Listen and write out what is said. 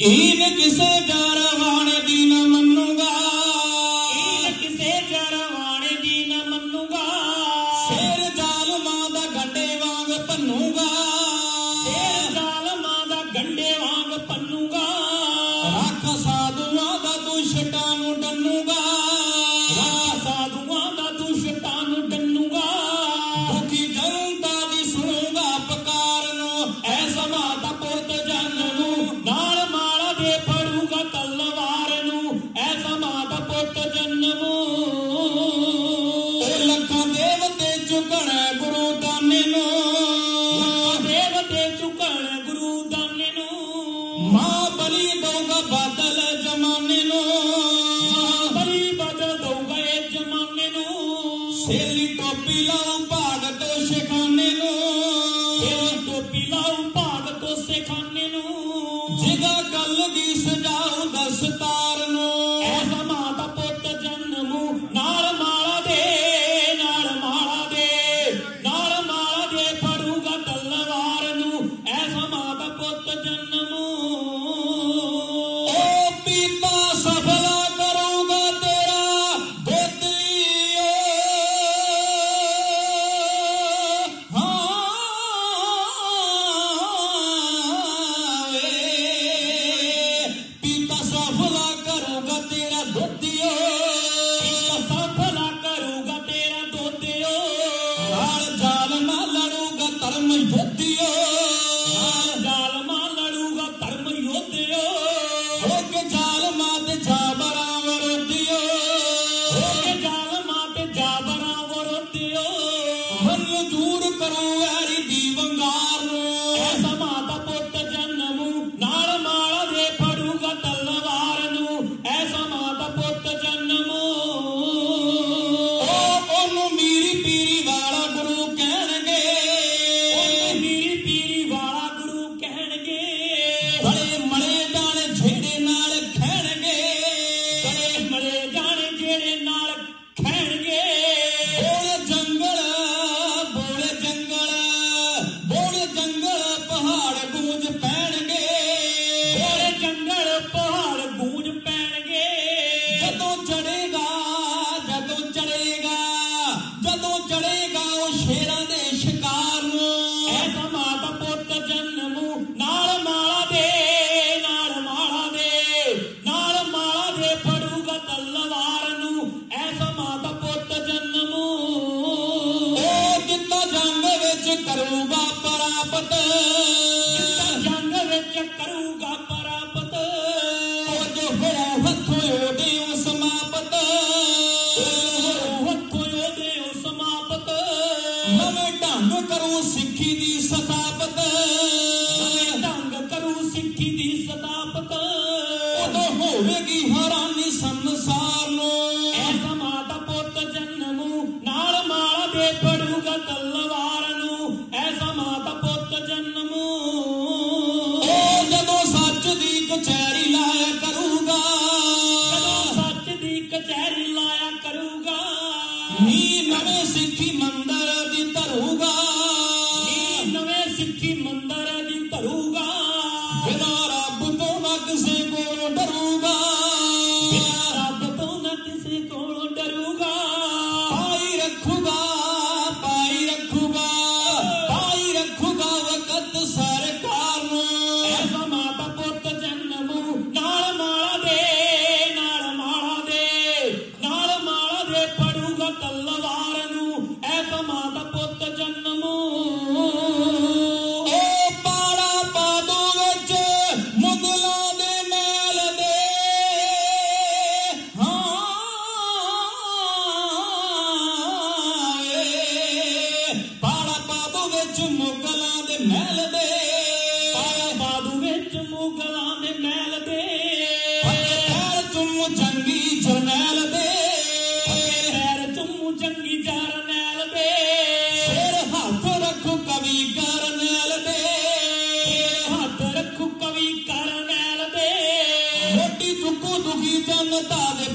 ਈਨ ਕਿਸੇ ਜਰਵਾਣੇ ਦੀ ਨਾ ਮੰਨੂਗਾ। ਈਨ ਕਿਸੇ ਜਰਵਾਣੇ ਦੀ ਨਾ ਮੰਨੂਗਾ। ਸਿਰ ਜ਼ਾਲਮਾਂ ਦਾ ਗੱਡੇ ਵਾਂਗ ਭੰਨੂ। you gonna ਤੇਰਾ ਦੁੱਧਿਓ ਕਸਾ ਭਲਾ ਕਰੂਗਾ ਤੇਰਾ ਦੁੱਧਿਓ ਨਾਲ ਜ਼ਾਲਮਾ ਲੜੂਗਾ ਧਰਮ ਯੋਧਿਓ। ਨਾਲ ਜ਼ਾਲਮਾ ਲੜੂਗਾ ਧਰਮ ਯੋਧਿਓ। ਹੋ ਕੇ ਜ਼ਾਲਮਾ ਤੇ ਜਾਬਰਾਂ ਵਰੋਧਿਓ ਹੋ ਕੇ ਜ਼ਾਲਮਾ ਤੇ ਜਾਬਰਾਂ ਵਰੋਧਿਓ ਹਰ ਜੂਰ ਕਰੂ ਐਰੀ ਪਰਾਪਤ। ਜਿੱਤਾ ਜੰਗ ਵਿੱਚ ਕਰੂਗਾ ਪਰਾਪਤ। ਉਹ ਜੋ ਹੋਇਆ ਹੱਥੋਂ ਉਹਦੇ ਉਹ ਸਮਾਪਤ। ਹੱਥੋਂ ਉਹਦੇ ਉਹ ਸਮਾਪਤ। ਨਵੇਂ ਢੰਗ ਕਰੂੰ ਸਿੱਖੀ ਦੀ ਸਤਾਪਤ ਨਵੇਂ ਢੰਗ ਕਰੂੰ ਸਿੱਖੀ ਦੀ ਸਤਾਪਤ ਉਦੋਂ ਹੋਵੇਗੀ ਹੈਰਾਨੀ ਸੰਸਾਰ। నీ నవేశక్తి మందా ജന്മത്താതെ